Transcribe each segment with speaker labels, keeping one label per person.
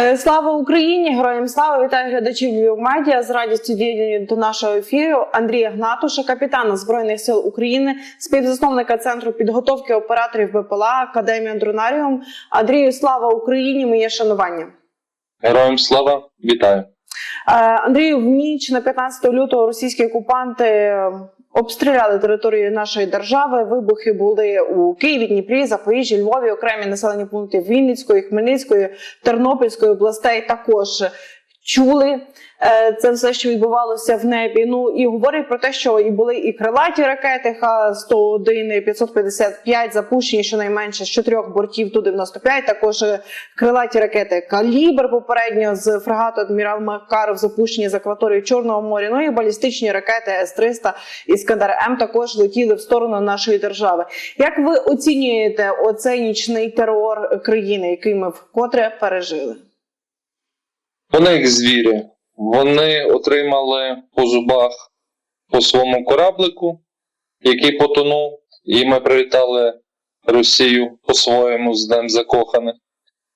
Speaker 1: Е, Слава Україні! Героям слава! Вітаю глядачів Львів Медіа з радістю діяння до нашого ефіру. Андрія Гнатуша, капітана збройних сил України, співзасновника центру підготовки операторів БПЛА Академія Дронаріум. Андрію, слава Україні! Моє шанування.
Speaker 2: Героям слава, вітаю.
Speaker 1: Е, Андрію, в ніч на 15 лютого російські окупанти обстріляли територію нашої держави. Вибухи були у Києві, Дніпрі, Запоріжжі, Львові, окремі населені пункти Вінницької, Хмельницької, Тернопільської областей також чули е, це все, що відбувалося в небі. Ну і говорять про те, що і були і крилаті ракети Х-101, і 555 запущені щонайменше з чотирьох бортів Ту-95, також е, крилаті ракети Калібр попередньо з фрегату Адмірал Макаров запущені з акваторії Чорного моря. Ну і балістичні ракети С-300 Іскандер М також летіли в сторону нашої держави. Як ви оцінюєте оцей нічний терор країни, який ми вкотре пережили?
Speaker 2: Вони як звірі. Вони отримали по зубах по своєму кораблику, який потонув, і ми привітали Росію по-своєму з Днем Закоханих.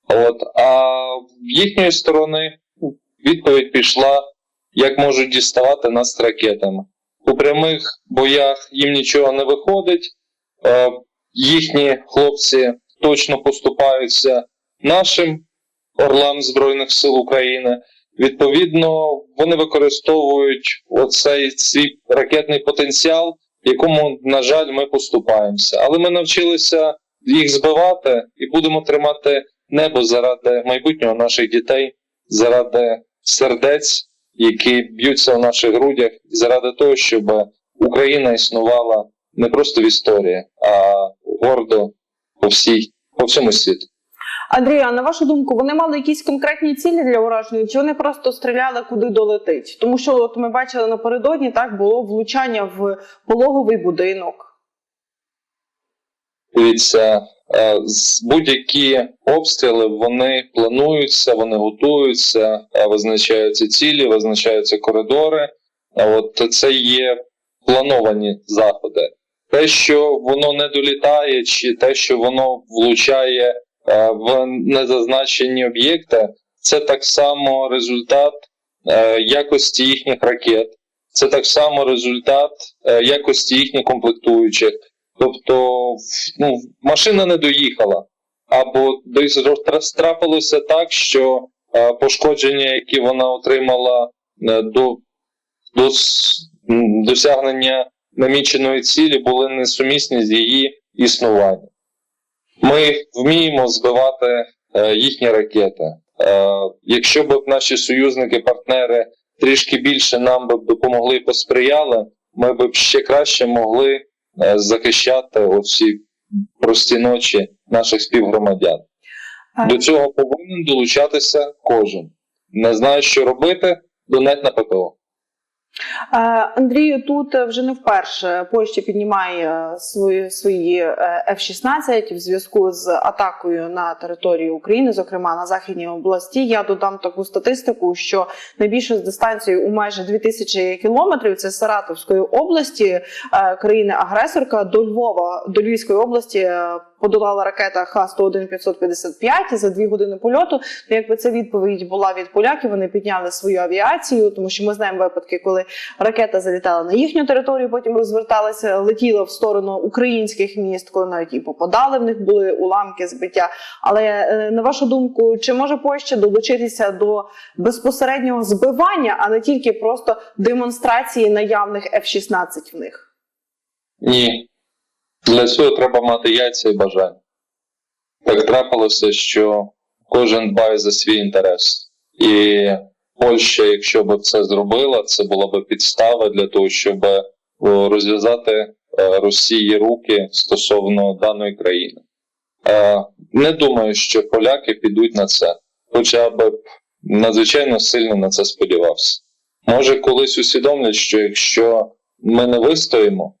Speaker 2: От. А в їхньої сторони відповідь пішла, як можуть діставати нас ракетами. У прямих боях їм нічого не виходить. Е, їхні хлопці точно поступаються нашим орлам Збройних сил України. Відповідно, вони використовують оцей свій ракетний потенціал, якому, на жаль, ми поступаємося. Але ми навчилися їх збивати і будемо тримати небо заради майбутнього наших дітей, заради сердець, які б'ються в наших грудях, і заради того, щоб Україна існувала не просто в історії, а гордо по всій по всьому світу.
Speaker 1: Андрія, на вашу думку, вони мали якісь конкретні цілі для ураження, чи вони просто стріляли куди долетить? Тому що от ми бачили напередодні, так було влучання в пологовий будинок.
Speaker 2: Дивіться, е, будь-які обстріли вони плануються, вони готуються, е, визначаються цілі, визначаються коридори. А От це є плановані заходи. Те, що воно не долітає, чи те, що воно влучає е, в незазначені об'єкти, це так само результат е, якості їхніх ракет, це так само результат е, якості їхніх комплектуючих. Тобто ну, машина не доїхала, або десь трапилося так, що е, пошкодження, які вона отримала е, до, до досягнення наміченої цілі, були несумісні з її існуванням. Ми вміємо збивати е, їхні ракети. Е, якщо б наші союзники, партнери трішки більше нам би допомогли і посприяли, ми б ще краще могли е, захищати оці прості ночі наших співгромадян. До цього повинен долучатися кожен. Не знає, що робити, донать на ППО.
Speaker 1: Е, Андрію, тут вже не вперше Польща піднімає е, свої свої е, F-16 в зв'язку з атакою на територію України, зокрема на західній області. Я додам таку статистику, що найбільшу дистанцію у майже 2000 кілометрів це Саратовської області, країни-агресорка до Львова, до Львівської області. Подолала ракета Х-101 555 за дві години польоту. Ну, якби це відповідь була від поляків, вони підняли свою авіацію, тому що ми знаємо випадки, коли ракета залітала на їхню територію, потім розверталася, летіла в сторону українських міст, коли навіть і попадали в них були уламки збиття. Але е, на вашу думку, чи може Польща долучитися до безпосереднього збивання, а не тільки просто демонстрації наявних F-16 в них?
Speaker 2: Ні. Для цього треба мати яйця і бажання. Так трапилося, що кожен дбає за свій інтерес. І Польща, якщо б це зробила, це була б підстава для того, щоб розв'язати е, Росії руки стосовно даної країни. Е, Не думаю, що поляки підуть на це, хоча б надзвичайно сильно на це сподівався. Може, колись усвідомлять, що якщо ми не вистоїмо,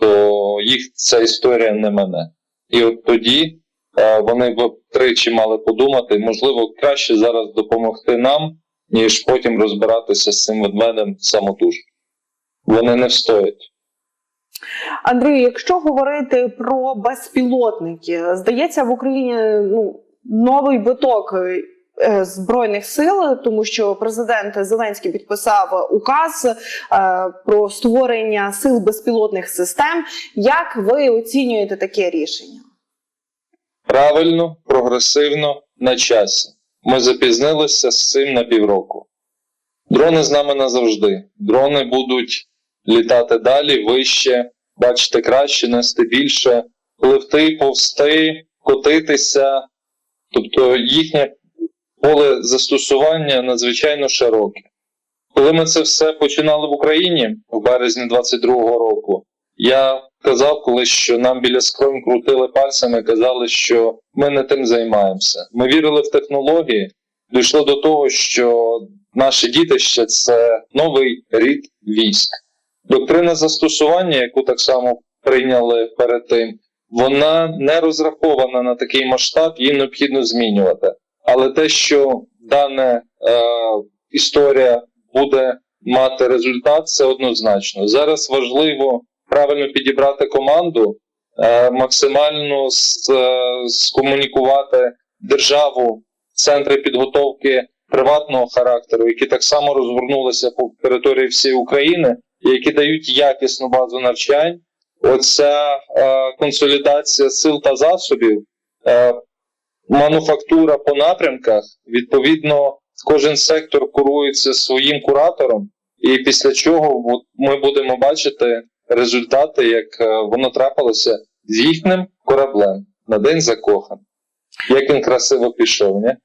Speaker 2: то їх ця історія не мене. І от тоді е, вони б тричі мали подумати, можливо, краще зараз допомогти нам, ніж потім розбиратися з цим ведмедем самотужки. Вони не встоять.
Speaker 1: Андрію, якщо говорити про безпілотники, здається, в Україні ну новий виток е, збройних сил, тому що президент Зеленський підписав указ е, про створення сил безпілотних систем. Як ви оцінюєте таке рішення?
Speaker 2: Правильно, прогресивно, на часі. Ми запізнилися з цим на півроку. Дрони з нами назавжди. Дрони будуть літати далі, вище, бачити краще, нести більше, пливти, повсти, котитися. Тобто їхнє поле застосування надзвичайно широке. Коли ми це все починали в Україні в березні 22-го року, я казав колись, що нам біля скронь крутили пальцями, казали, що ми не тим займаємося. Ми вірили в технології, дійшло до того, що наше дітище це новий рід військ. Доктрина застосування, яку так само прийняли перед тим, вона не розрахована на такий масштаб, її необхідно змінювати. Але те, що дана е, історія буде мати результат, це однозначно. Зараз важливо правильно підібрати команду, е, максимально е, скомунікувати державу, центри підготовки приватного характеру, які так само розгорнулися по території всієї України, які дають якісну базу навчань. Оця е, консолідація сил та засобів, мануфактура по напрямках, відповідно, кожен сектор курується своїм куратором, і після чого ми будемо бачити результати, як е, воно трапилося з їхнім кораблем на день закохан. Як він красиво пішов, ні?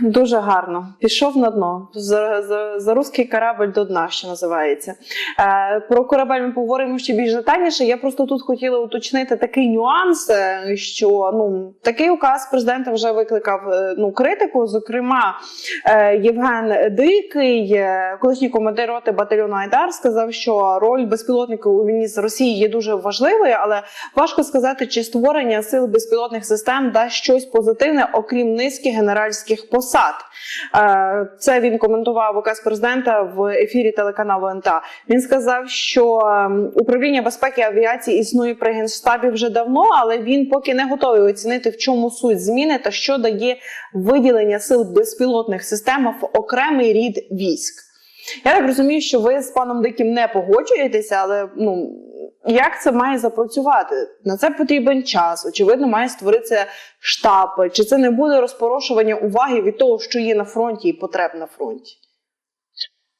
Speaker 1: Дуже гарно. Пішов на дно. За, за, за руський корабль до дна, що називається. Е, про корабель ми поговоримо ще більш детальніше. Я просто тут хотіла уточнити такий нюанс, е, що ну такий указ президента вже викликав е, ну критику. Зокрема, е, Євген Дикий, е, колишній командир роти батальйону Айдар, сказав, що роль безпілотників у війні з Росією є дуже важливою, але важко сказати, чи створення сил безпілотних систем дасть щось позитивне, окрім низки генеральських посад. Е, Це він коментував указ президента в ефірі телеканалу НТА. Він сказав, що ем, управління безпеки авіації існує при генштабі вже давно, але він поки не готовий оцінити, в чому суть зміни та що дає виділення сил безпілотних систем в окремий рід військ. Я так розумію, що ви з паном Диким не погоджуєтеся, але ну як це має запрацювати? На це потрібен час. Очевидно, має створитися штаб. Чи це не буде розпорошування уваги від того, що є на фронті і потреб на фронті?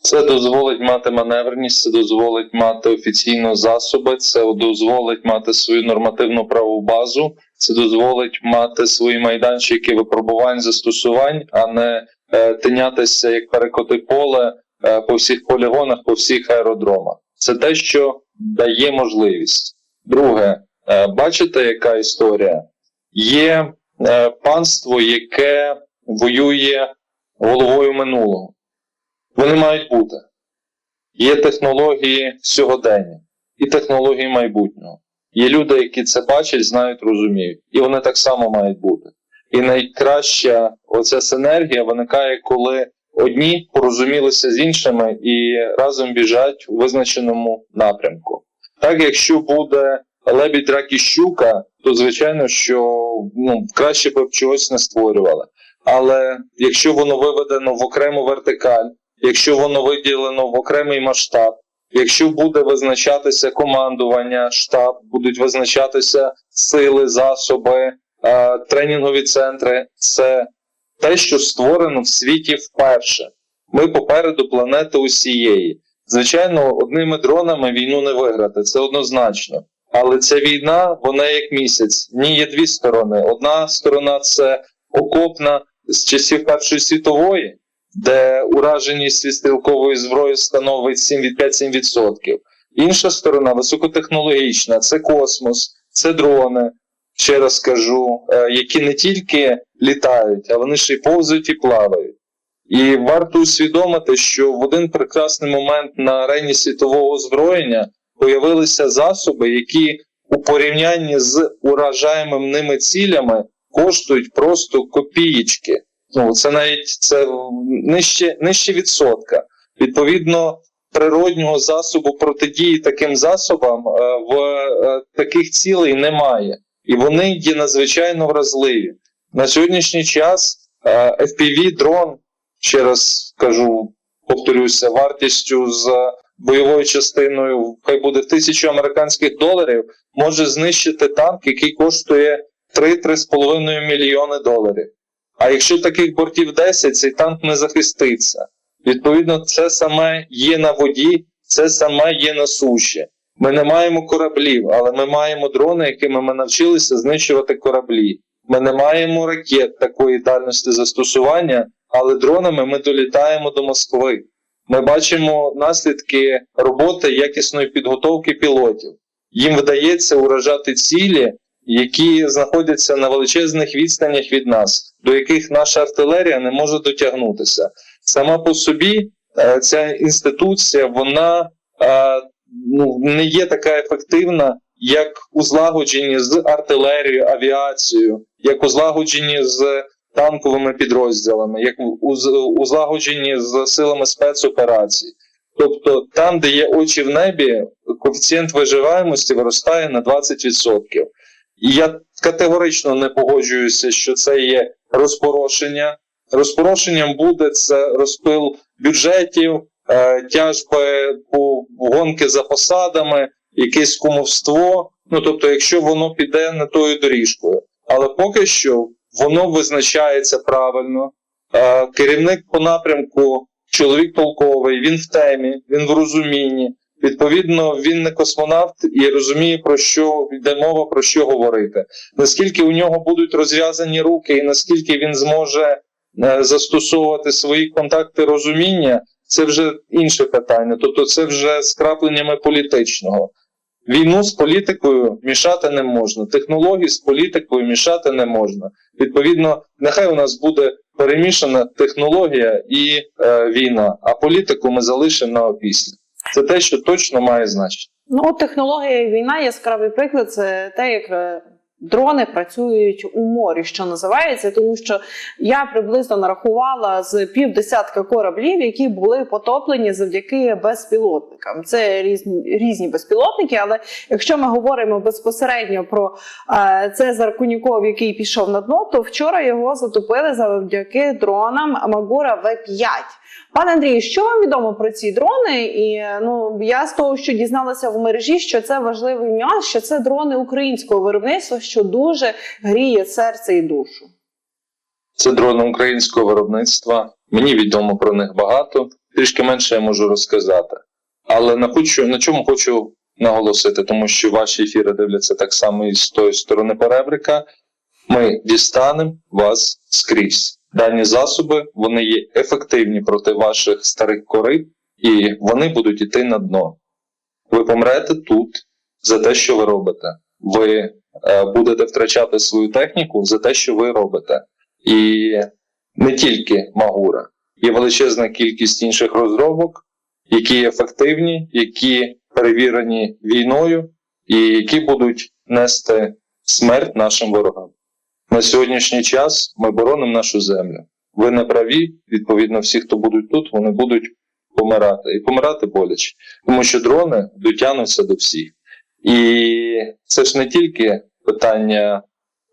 Speaker 2: Це дозволить мати маневреність, це дозволить мати офіційно засоби, це дозволить мати свою нормативну правову базу, це дозволить мати свої майданчики випробувань застосувань, а не е, тинятися як перекоти поле е, по всіх полігонах, по всіх аеродромах. Це те, що дає можливість. Друге, е, бачите, яка історія? Є е, панство, яке воює головою минулого. Вони мають бути. Є технології сьогодення і технології майбутнього. Є люди, які це бачать, знають, розуміють. І вони так само мають бути. І найкраща оця синергія виникає, коли одні порозумілися з іншими і разом біжать у визначеному напрямку. Так, якщо буде лебідь рак і щука, то звичайно, що ну, краще б чогось не створювали. Але якщо воно виведено в окрему вертикаль, якщо воно виділено в окремий масштаб, якщо буде визначатися командування, штаб, будуть визначатися сили, засоби, е, тренінгові центри, це те, що створено в світі вперше. Ми попереду планети усієї. Звичайно, одними дронами війну не виграти, це однозначно. Але ця війна, вона як місяць. В ній є дві сторони. Одна сторона це окопна з часів Першої світової, де ураженість від стрілкової зброї становить 7 від 5-7%. Інша сторона високотехнологічна, це космос, це дрони, ще раз кажу, е, які не тільки літають, а вони ще й повзають і плавають. І варто усвідомити, що в один прекрасний момент на арені світового озброєння появилися засоби, які у порівнянні з уражаємими ними цілями коштують просто копієчки. Ну, це навіть це нижче, нижче відсотка. Відповідно, природнього засобу протидії таким засобам е, в е, таких цілей немає. І вони є надзвичайно вразливі. На сьогоднішній час Е, FPV дрон, ще раз кажу, повторюся, вартістю з бойовою частиною, хай буде в тисячу американських доларів, може знищити танк, який коштує 3-3,5 мільйони доларів. А якщо таких бортів 10, цей танк не захиститься. Відповідно, це саме є на воді, це саме є на суші. Ми не маємо кораблів, але ми маємо дрони, якими ми навчилися знищувати кораблі. Ми не маємо ракет такої дальності застосування, але дронами ми долітаємо до Москви. Ми бачимо наслідки роботи якісної підготовки пілотів. Їм вдається уражати цілі, які знаходяться на величезних відстанях від нас, до яких наша артилерія не може дотягнутися. Сама по собі е, ця інституція вона е, ну, не є така ефективна, як у злагодженні з артилерією, авіацією, як у злагодженні з танковими підрозділами, як у, у злагодженні з силами спецоперацій. Тобто, там, де є очі в небі, коефіцієнт виживаємості виростає на 20%. І я категорично не погоджуюся, що це є розпорошення. Розпорошенням буде це розпил бюджетів, тяжби по гонки за посадами, якесь кумовство. Ну тобто, якщо воно піде не тою доріжкою. Але поки що воно визначається правильно. Е, керівник по напрямку, чоловік толковий, він в темі, він в розумінні. Відповідно, він не космонавт і розуміє, про що йде мова, про що говорити. Наскільки у нього будуть розв'язані руки, і наскільки він зможе е, застосовувати свої контакти розуміння, це вже інше питання. Тобто, це вже з крапленнями політичного. Війну з політикою мішати не можна, технології з політикою мішати не можна. Відповідно, нехай у нас буде перемішана технологія і е, війна, а політику ми залишимо на опісля. Це те, що точно має значення.
Speaker 1: Ну, технологія і війна, яскравий приклад, це те, як е, дрони працюють у морі, що називається, тому що я приблизно нарахувала з півдесятка кораблів, які були потоплені завдяки безпілотникам. Це різні, різні безпілотники, але якщо ми говоримо безпосередньо про е, Цезар Куніков, який пішов на дно, то вчора його затопили завдяки дронам Магура В5. Пане Андрію, що вам відомо про ці дрони? І ну я з того, що дізналася в мережі, що це важливий нюанс, що це дрони українського виробництва, що дуже гріє серце і душу.
Speaker 2: Це дрони українського виробництва. Мені відомо про них багато. Трішки менше я можу розказати. Але на, хочу, на чому хочу наголосити, тому що ваші ефіри дивляться так само і з тої сторони перебрика. Ми дістанемо вас скрізь. Дані засоби вони є ефективні проти ваших старих корит, і вони будуть йти на дно. Ви помрете тут за те, що ви робите. Ви е, будете втрачати свою техніку за те, що ви робите. І не тільки Магура, є величезна кількість інших розробок, які ефективні, які перевірені війною, і які будуть нести смерть нашим ворогам. На сьогоднішній час ми боронимо нашу землю. Ви не праві, відповідно, всі, хто будуть тут, вони будуть помирати. І помирати боляче. Тому що дрони дотягнуться до всіх. І це ж не тільки питання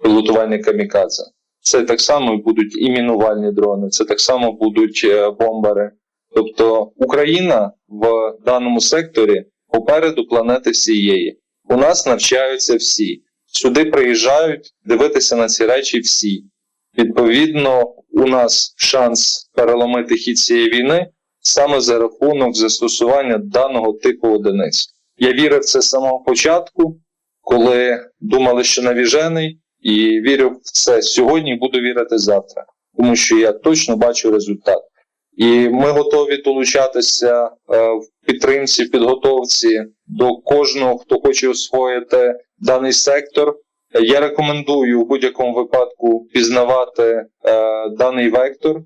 Speaker 2: пілотування камікадзе. Це так само будуть і мінувальні дрони, це так само будуть е, бомбери. Тобто Україна в даному секторі попереду планети всієї. У нас навчаються всі. Сюди приїжджають дивитися на ці речі всі. Відповідно, у нас шанс переломити хід цієї війни саме за рахунок застосування даного типу одиниць. Я вірив в це з самого початку, коли думали, що навіжений, і вірю в це сьогодні буду вірити завтра, тому що я точно бачу результат. І ми готові долучатися е, в підтримці, підготовці до кожного, хто хоче освоїти даний сектор. Я рекомендую в будь-якому випадку пізнавати е, даний вектор.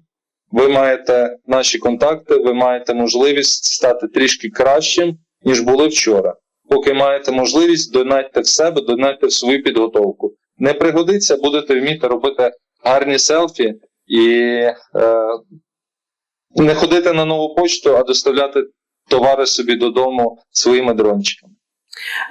Speaker 2: Ви маєте наші контакти, ви маєте можливість стати трішки кращим, ніж були вчора. Поки маєте можливість, донайте в себе, донайте в свою підготовку. Не пригодиться, будете вміти робити гарні селфі і е, не ходити на нову почту, а доставляти товари собі додому своїми дрончиками.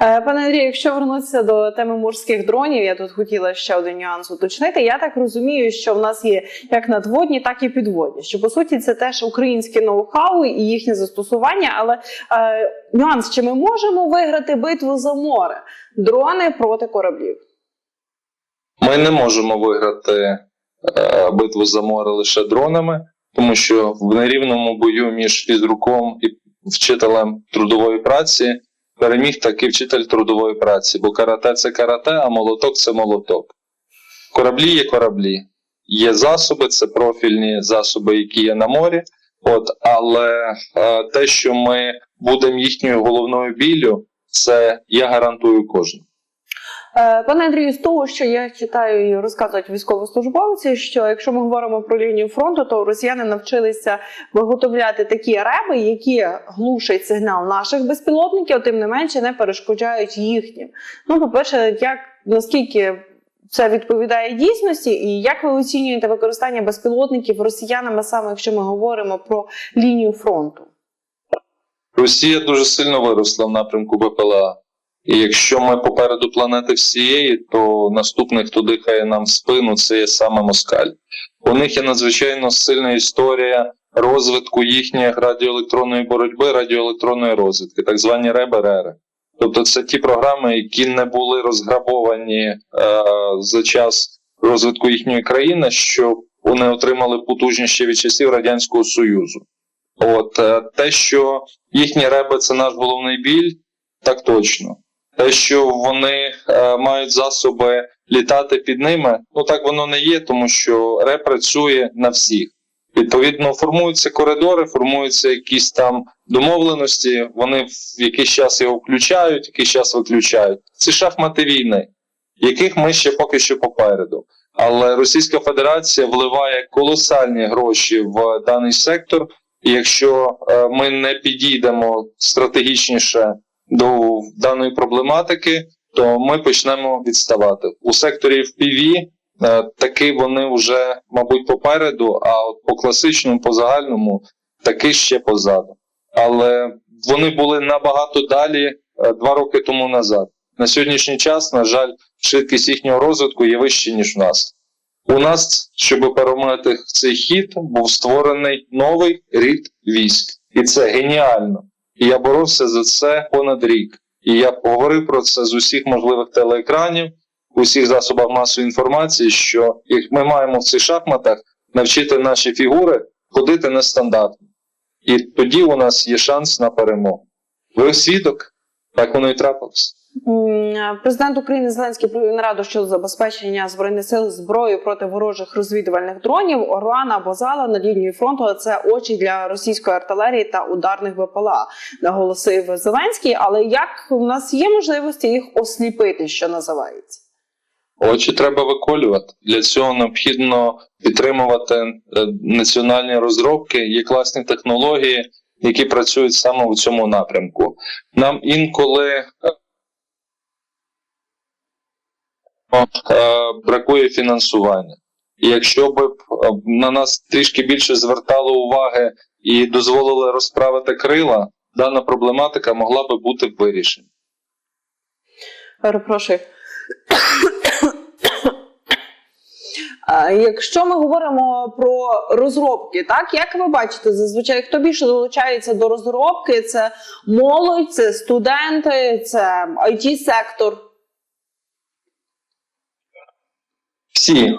Speaker 1: Е, Пане Андрію, якщо вернутися до теми морських дронів, я тут хотіла ще один нюанс уточнити. Я так розумію, що в нас є як надводні, так і підводні. Що по суті це теж українське ноу-хау і їхнє застосування. Але е, нюанс, чи ми можемо виграти битву за море? Дрони проти кораблів.
Speaker 2: Ми не можемо виграти е, битву за море лише дронами, тому що в нерівному бою між фізруком і вчителем трудової праці переміг такий вчитель трудової праці, бо карате це карате, а молоток це молоток. Кораблі є кораблі. Є засоби, це профільні засоби, які є на морі. От, але е, те, що ми будемо їхньою головною біллю, це я гарантую кожному.
Speaker 1: Е, Пане Андрію, з того, що я читаю і розказують військовослужбовці, що якщо ми говоримо про лінію фронту, то росіяни навчилися виготовляти такі реби, які глушать сигнал наших безпілотників, тим не менше не перешкоджають їхнім. Ну, по-перше, як наскільки це відповідає дійсності, і як ви оцінюєте використання безпілотників росіянами, саме якщо ми говоримо про лінію фронту?
Speaker 2: Росія дуже сильно виросла в напрямку БПЛА. І якщо ми попереду планети всієї, то наступний, хто дихає нам в спину, це є саме Москаль. У них є надзвичайно сильна історія розвитку їхньої радіоелектронної боротьби, радіоелектронної розвідки, так звані РЕБ-РЕРи. Тобто це ті програми, які не були розграбовані е, за час розвитку їхньої країни, що вони отримали потужність ще від часів Радянського Союзу. От е, те, що їхні реби це наш головний біль, так точно. Те, що вони е, мають засоби літати під ними, ну так воно не є, тому що РЕ працює на всіх. Відповідно, формуються коридори, формуються якісь там домовленості. Вони в якийсь час його включають, якийсь час виключають. Це шахмати війни, яких ми ще поки що попереду. Але Російська Федерація вливає колосальні гроші в даний сектор. І якщо е, ми не підійдемо стратегічніше до даної проблематики, то ми почнемо відставати у секторі FPV е, Таки вони вже, мабуть, попереду, а от по класичному, по загальному, таки ще позаду. Але вони були набагато далі е, два роки тому назад. На сьогоднішній час, на жаль, швидкість їхнього розвитку є вища, ніж у нас. У нас, щоб перемогти цей хід, був створений новий рід військ. І це геніально. І я боровся за це понад рік. І я говорив про це з усіх можливих телеекранів, усіх засобах масової інформації, що як ми маємо в цих шахматах навчити наші фігури ходити нестандартно. І тоді у нас є шанс на перемогу. Ви свідок, так воно і трапилось.
Speaker 1: Президент України Зеленський провів нараду щодо забезпечення збройних сил зброєю проти ворожих розвідувальних дронів. Орлана або над лінією фронту це очі для російської артилерії та ударних БПЛА, наголосив Зеленський. Але як у нас є можливості їх осліпити, що називається?
Speaker 2: Очі треба виколювати. Для цього необхідно підтримувати е, національні розробки, є класні технології, які працюють саме в цьому напрямку. Нам інколи е, е, бракує фінансування. Якщо б е, на нас трішки більше звертало уваги і дозволили розправити крила, дана проблематика могла би бути вирішена.
Speaker 1: Перепрошую. Якщо ми говоримо про розробки, так як ви бачите, зазвичай хто більше долучається до розробки? Це молодь, це студенти, це it сектор
Speaker 2: Всі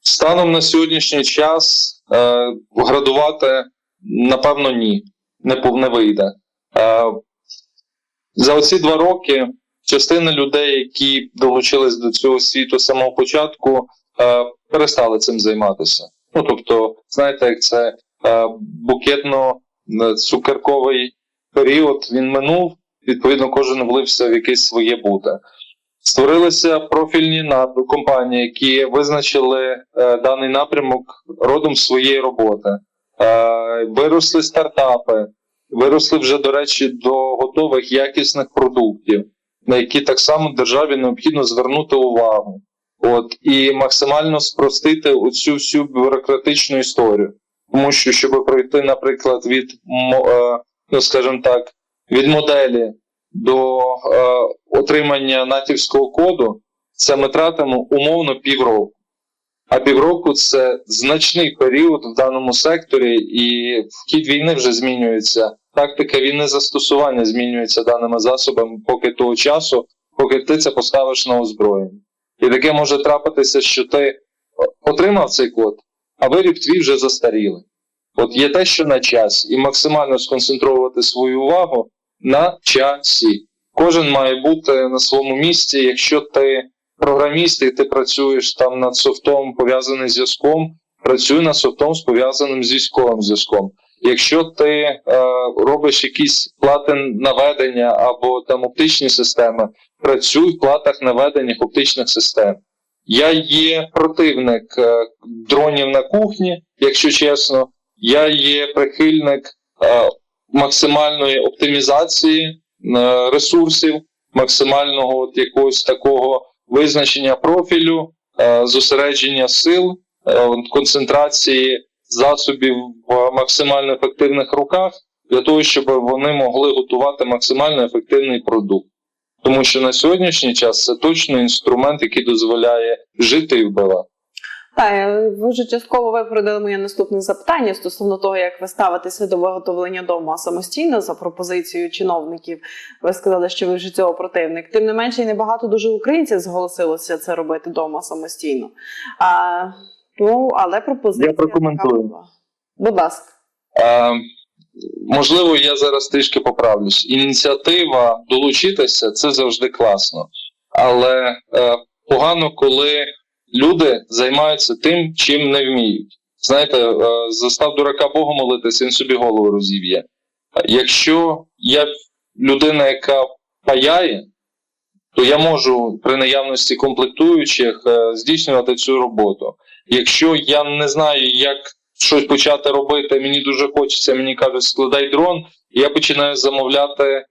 Speaker 2: станом на сьогоднішній час е, градувати напевно ні, не, не вийде. Е, за оці два роки частина людей, які долучились до цього світу з самого початку, е, перестали цим займатися. Ну тобто, знаєте, як це е, букетно-цукерковий період він минув, відповідно, кожен влився в якесь своє бути. Створилися профільні компанії, які визначили е, даний напрямок родом своєї роботи. Е, виросли стартапи, виросли вже, до речі, до готових якісних продуктів, на які так само державі необхідно звернути увагу. От, і максимально спростити оцю всю бюрократичну історію. Тому що, щоб пройти, наприклад, від е, ну, скажімо так, від моделі до е, отримання натівського коду, це ми тратимо умовно півроку. А півроку це значний період в даному секторі, і хід війни вже змінюється. Тактика війни застосування змінюється даними засобами поки того часу, поки ти це поставиш на озброєння. І таке може трапитися, що ти отримав цей код, а виріб твій вже застарілий. От є те, що на часі, і максимально сконцентрувати свою увагу на часі. Кожен має бути на своєму місці. Якщо ти програміст і ти працюєш там над софтом, пов'язаний з зв'язком, працюй над софтом з пов'язаним з військовим зв'язком. Якщо ти е, робиш якісь плати наведення або там оптичні системи, працюй в платах наведення оптичних систем. Я є противник е, дронів на кухні, якщо чесно. Я є прихильник е, максимальної оптимізації е, ресурсів, максимального от якогось такого визначення профілю, е, зосередження сил, е, концентрації засобів в максимально ефективних руках для того, щоб вони могли готувати максимально ефективний продукт. Тому що на сьогоднішній час це точно інструмент, який дозволяє жити і вбивати.
Speaker 1: Так, е, ви вже частково випередили моє наступне запитання стосовно того, як ви ставитеся до виготовлення дому самостійно за пропозицією чиновників. Ви сказали, що ви вже цього противник. Тим не менше, і небагато дуже українців зголосилося це робити вдома самостійно. А, ну, але пропозиція.
Speaker 2: Я прокоментую.
Speaker 1: така. Будь ласка.
Speaker 2: Е, можливо, я зараз трішки поправлюсь. Ініціатива долучитися це завжди класно. Але е, погано, коли люди займаються тим, чим не вміють. Знаєте, е, застав дурака Богу молитися, він собі голову розів'є. Якщо я людина, яка паяє, то я можу при наявності комплектуючих е, здійснювати цю роботу. Якщо я не знаю, як щось почати робити, мені дуже хочеться, мені кажуть, складай дрон, я починаю замовляти е,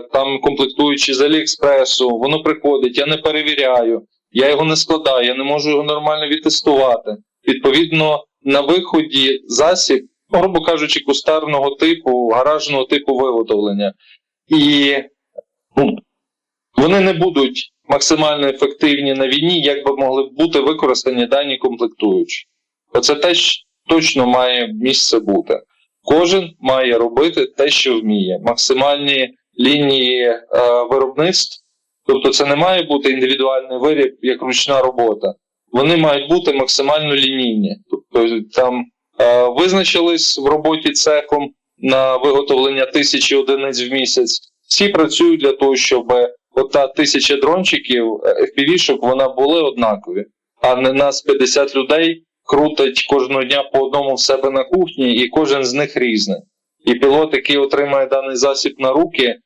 Speaker 2: там комплектуючі з Аліекспресу, воно приходить, я не перевіряю, я його не складаю, я не можу його нормально відтестувати. Відповідно, на виході засіб, грубо кажучи, кустарного типу, гаражного типу виготовлення. І ну, вони не будуть максимально ефективні на війні, як би могли бути використані дані комплектуючі. Оце теж точно має місце бути. Кожен має робити те, що вміє. Максимальні лінії е, виробництв, тобто це не має бути індивідуальний виріб як ручна робота. Вони мають бути максимально лінійні. Тобто там е, визначились в роботі цехом на виготовлення тисячі одиниць в місяць. Всі працюють для того, щоб ота тисяча дрончиків, е, FPV-шок, вона були однакові, а не нас 50 людей крутить кожного дня по одному в себе на кухні, і кожен з них різний. І пілот, який отримає даний засіб на руки,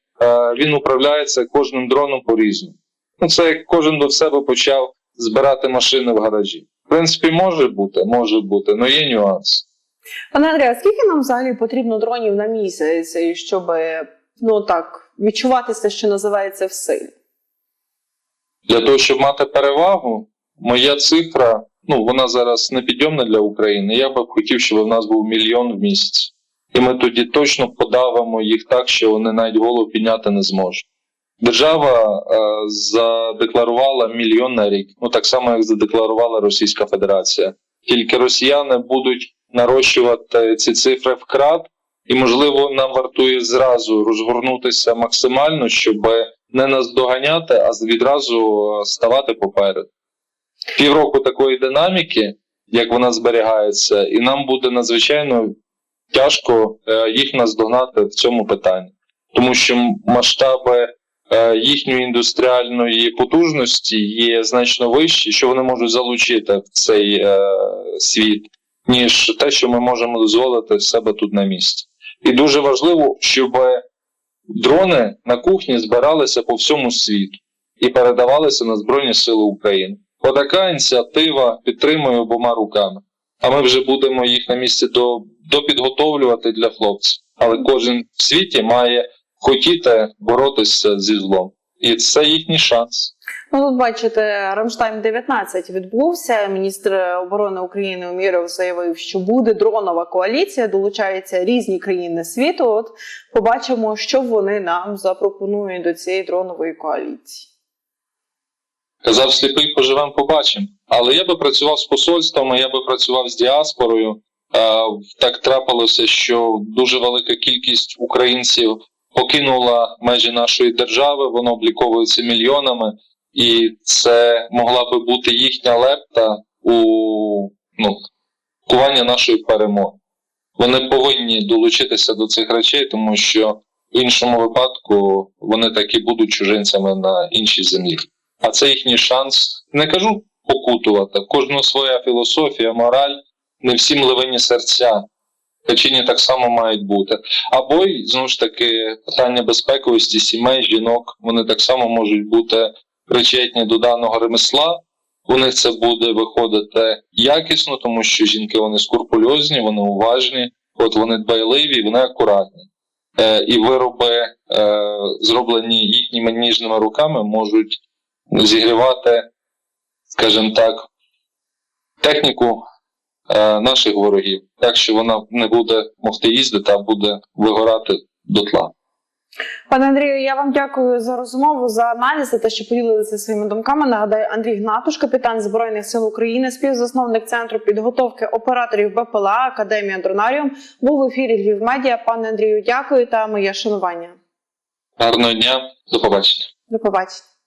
Speaker 2: він управляється кожним дроном по-різному. Ну, це як кожен до себе почав збирати машини в гаражі. В принципі, може бути, може бути, але є нюанс.
Speaker 1: Пане Андрію, скільки нам взагалі потрібно дронів на місяць, щоб ну так відчуватися, що називається в силі?
Speaker 2: Для того, щоб мати перевагу, моя цифра, ну вона зараз не підйомна для України. Я би хотів, щоб в нас був мільйон в місяць. І ми тоді точно подавимо їх так, що вони навіть голову підняти не зможуть. Держава е, задекларувала мільйон на рік, ну так само, як задекларувала Російська Федерація. Тільки росіяни будуть нарощувати ці цифри вкрат, і, можливо, нам вартує зразу розгорнутися максимально, щоб не нас доганяти, а відразу е, ставати поперед. Півроку такої динаміки, як вона зберігається, і нам буде надзвичайно тяжко е, їх наздогнати в цьому питанні, тому що масштаби е, їхньої індустріальної потужності є значно вищі, що вони можуть залучити в цей е, світ, ніж те, що ми можемо дозволити себе тут на місці. І дуже важливо, щоб дрони на кухні збиралися по всьому світу і передавалися на Збройні Сили України. Отака ініціатива підтримує обома руками. А ми вже будемо їх на місці до, допідготовлювати для хлопців. Але кожен в світі має хотіти боротися зі злом. І це їхній шанс.
Speaker 1: Ну, тут бачите, Рамштайн 19 відбувся. Міністр оборони України Уміров заявив, що буде дронова коаліція, долучаються різні країни світу. От побачимо, що вони нам запропонують до цієї дронової коаліції.
Speaker 2: Казав сліпий, поживемо, побачимо. Але я би працював з посольствами, я би працював з діаспорою. Е, Так трапилося, що дуже велика кількість українців покинула межі нашої держави, воно обліковується мільйонами, і це могла би бути їхня лепта у ну, кування нашої перемоги. Вони повинні долучитися до цих речей, тому що в іншому випадку вони так і будуть чужинцями на іншій землі. А це їхній шанс. Не кажу покутувати. в Кожного своя філософія, мораль, не всім ливені серця. Качині так само мають бути. Або й знову ж таки питання безпековості сімей, жінок, вони так само можуть бути причетні до даного ремесла. У них це буде виходити якісно, тому що жінки вони скрупульозні, вони уважні, от вони дбайливі, вони акуратні. Е, і вироби, е, зроблені їхніми ніжними руками, можуть зігрівати, скажімо так, техніку е, наших ворогів, так що вона не буде могти їздити, а буде вигорати дотла.
Speaker 1: Пане Андрію, я вам дякую за розмову, за аналіз, за те, що поділилися своїми думками. Нагадаю, Андрій Гнатуш, капітан Збройних сил України, співзасновник центру підготовки операторів БПЛА Академія Дронаріум, був в ефірі Львів Медіа. Пане Андрію, дякую та моє шанування.
Speaker 2: Гарного дня, до побачення.
Speaker 1: До побачення.